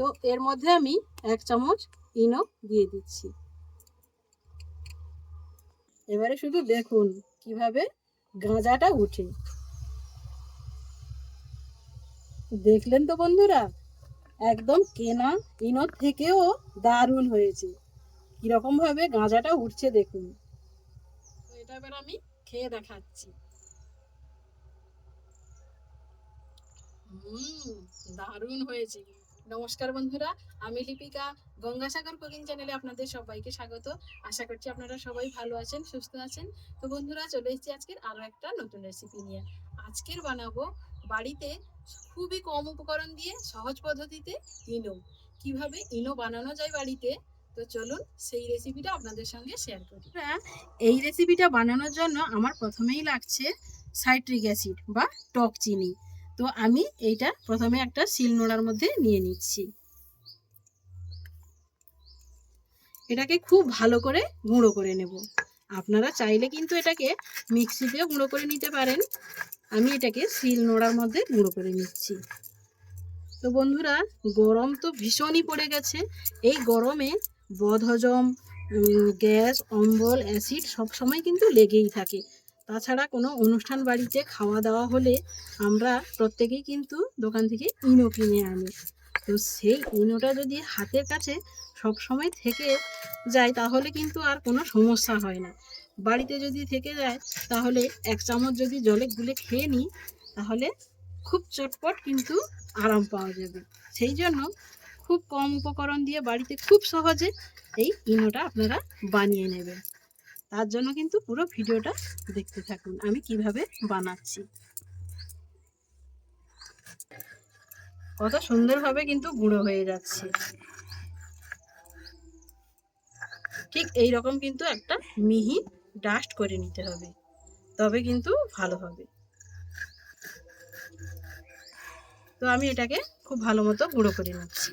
তো এর মধ্যে আমি এক চামচ ইনো দিয়ে দিচ্ছি। এবারে শুধু দেখুন কীভাবে গাঁজাটা উঠে। দেখলেন তো বন্ধুরা, একদম কেনা ইনোর থেকেও দারুণ হয়েছে। কীরকম ভাবে গাঁজাটা উঠছে দেখুন। তো এটা এবার আমি খেয়ে দেখাচ্ছি। হুম, দারুণ হয়েছে। নমস্কার বন্ধুরা, আমি লিপিকা, গঙ্গাসাগর কুকিং চ্যানেলে আপনাদের সবাইকে স্বাগত। আশা করছি আপনারা সবাই ভালো আছেন, সুস্থ আছেন। তো বন্ধুরা, চলে এসেছি আজকের আরও একটা নতুন রেসিপি নিয়ে। আজকের বানাবো বাড়িতে খুবই কম উপকরণ দিয়ে সহজ পদ্ধতিতে ইনো। কীভাবে ইনো বানানো যায় বাড়িতে? তো চলুন সেই রেসিপিটা আপনাদের সঙ্গে শেয়ার করি। এই রেসিপিটা বানানোর জন্য আমার প্রথমেই লাগছে সাইট্রিক অ্যাসিড বা টক চিনি। তো আমি এইটা প্রথমে একটা শিলনোড়ার মধ্যে নিয়ে নিচ্ছি। এটাকে খুব ভালো করে গুঁড়ো করে নেব। আপনারা চাইলে কিন্তু এটাকে মিক্সিতেও গুঁড়ো করে নিতে পারেন। আমি এটাকে শিল নোড়ার মধ্যে গুঁড়ো করে নিচ্ছি। তো বন্ধুরা, গরম তো ভীষণই পড়ে গেছে। এই গরমে বদহজম গ্যাস, অম্বল, অ্যাসিড সবসময় কিন্তু লেগেই থাকে। তাছাড়া কোনো অনুষ্ঠান বাড়িতে খাওয়া দাওয়া হলে আমরা প্রত্যেকেই কিন্তু দোকান থেকে ইনো কিনে আনি। তো সেই ইনোটা যদি হাতের কাছে সব সময় থেকে যায়, তাহলে কিন্তু আর কোনো সমস্যা হয় না। বাড়িতে যদি থেকে যায়, তাহলে এক চামচ যদি জলে গুলে খেয়ে নিই, তাহলে খুব চটপট কিন্তু আরাম পাওয়া যাবে। সেই জন্য খুব কম উপকরণ দিয়ে বাড়িতে খুব সহজে এই ইনোটা আপনারা বানিয়ে নেবেন। তার জন্য কিন্তু পুরো ভিডিওটা দেখতে থাকুন, আমি কীভাবে বানাচ্ছি। কত সুন্দরভাবে কিন্তু গুঁড়ো হয়ে যাচ্ছে। ঠিক এই রকম কিন্তু একটা মিহি ডাস্ট করে নিতে হবে, তবে কিন্তু ভালো হবে। তো আমি এটাকে খুব ভালো মতো গুঁড়ো করে নিচ্ছি।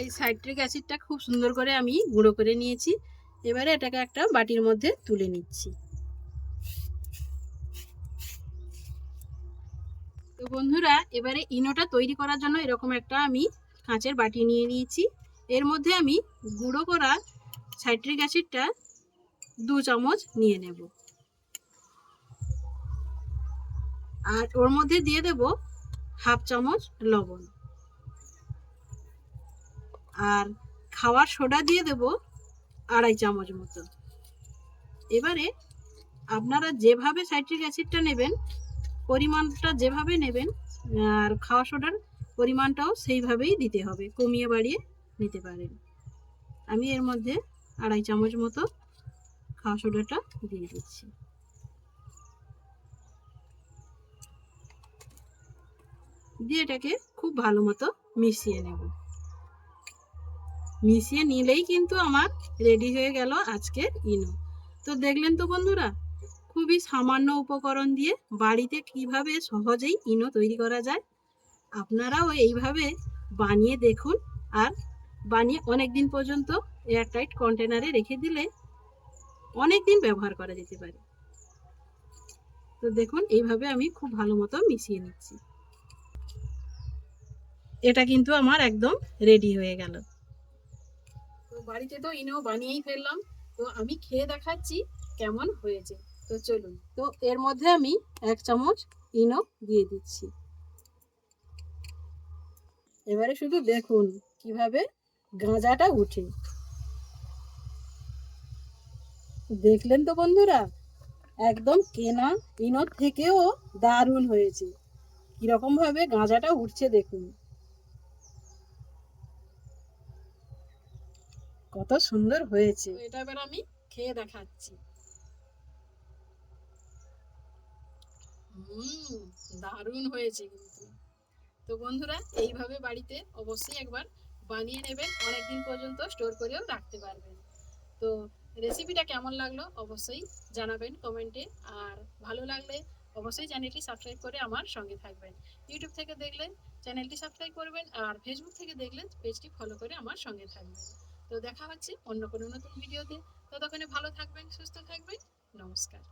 এই সাইট্রিক অ্যাসিডটা খুব সুন্দর করে আমি গুঁড়ো করে নিয়েছি। এবারে এটাকে একটা বাটির মধ্যে তুলে নিচ্ছি। তো বন্ধুরা, এবারে ইনোটা তৈরি করার জন্য এরকম একটা আমি কাঁচের বাটি নিয়ে নিয়েছি। এর মধ্যে আমি গুঁড়ো করা সাইট্রিক অ্যাসিডটা দু চামচ নিয়ে নেব। আর ওর মধ্যে দিয়ে দেব হাফ চামচ লবণ। আর খাওয়ার সোডা দিয়ে দেব আড়াই চামচ মতো। এবারে আপনারা যেভাবে সাইট্রিক অ্যাসিডটা নেবেন, পরিমাণটা যেভাবে নেবেন, আর খাওয়া সোডার পরিমাণটাও সেইভাবেই দিতে হবে, কমিয়ে বাড়িয়ে নিতে পারেন। আমি এর মধ্যে আড়াই চামচ মতো খাওয়া সোডাটা দিয়ে দিচ্ছি। দিয়ে এটাকে খুব ভালো মতো মিশিয়ে নেব। মিশিয়ে নিলেই কিন্তু আমার রেডি হয়ে গেল আজকের ইনো। তো দেখলেন তো বন্ধুরা, খুবই সামান্য উপকরণ দিয়ে বাড়িতে কীভাবে সহজেই ইনো তৈরি করা যায়, আপনারাও এইভাবে বানিয়ে দেখুন আর বানিয়ে অনেক দিন পর্যন্ত এয়ারটাইট কন্টেনারে রেখে দিলে অনেক দিন ব্যবহার করা যেতে পারে। তো দেখুন, এইভাবে আমি খুব ভালো মতো মিশিয়ে নিচ্ছি। এটা কিন্তু আমার একদম রেডি হয়ে গেল। তো বাড়িতে তো ইনো বানিয়েই ফেললাম। তো আমি খেয়ে দেখাচ্ছি কেমন হয়েছে। তো চলুন। তো এর মধ্যে আমি এক চামচ ইনো দিয়ে দিচ্ছি। এবারে শুধু দেখুন কীভাবে গাঁজাটা উঠে দেখলেন তো বন্ধুরা, একদম কেনা ইনোর থেকেও দারুণ হয়েছে। কীরকম ভাবে গাঁজাটা উঠছে দেখুন। কত সুন্দর হয়েছে। এটা এবার আমি খেয়ে দেখাচ্ছি। দারুণ হয়েছে কিন্তু। তো বন্ধুরা, এইভাবে বাড়িতে অবশ্যই একবার বানিয়ে নেবেন। অনেকদিন পর্যন্ত স্টোর করেও রাখতে পারবেন। তো রেসিপিটা কেমন লাগল অবশ্যই জানাবেন কমেন্টে। আর ভালো লাগলে অবশ্যই চ্যানেলটি সাবস্ক্রাইব করে আমার সঙ্গে থাকবেন। ইউটিউব থেকে দেখলে চ্যানেলটি সাবস্ক্রাইব করবেন। আর ফেসবুক থেকে দেখলে পেজটি ফলো করে আমার সঙ্গে থাকবেন। তো দেখা হচ্ছে অন্য কোনো নতুন ভিডিওতে। ততক্ষণে ভালো থাকবেন সুস্থ থাকবেন। নমস্কার।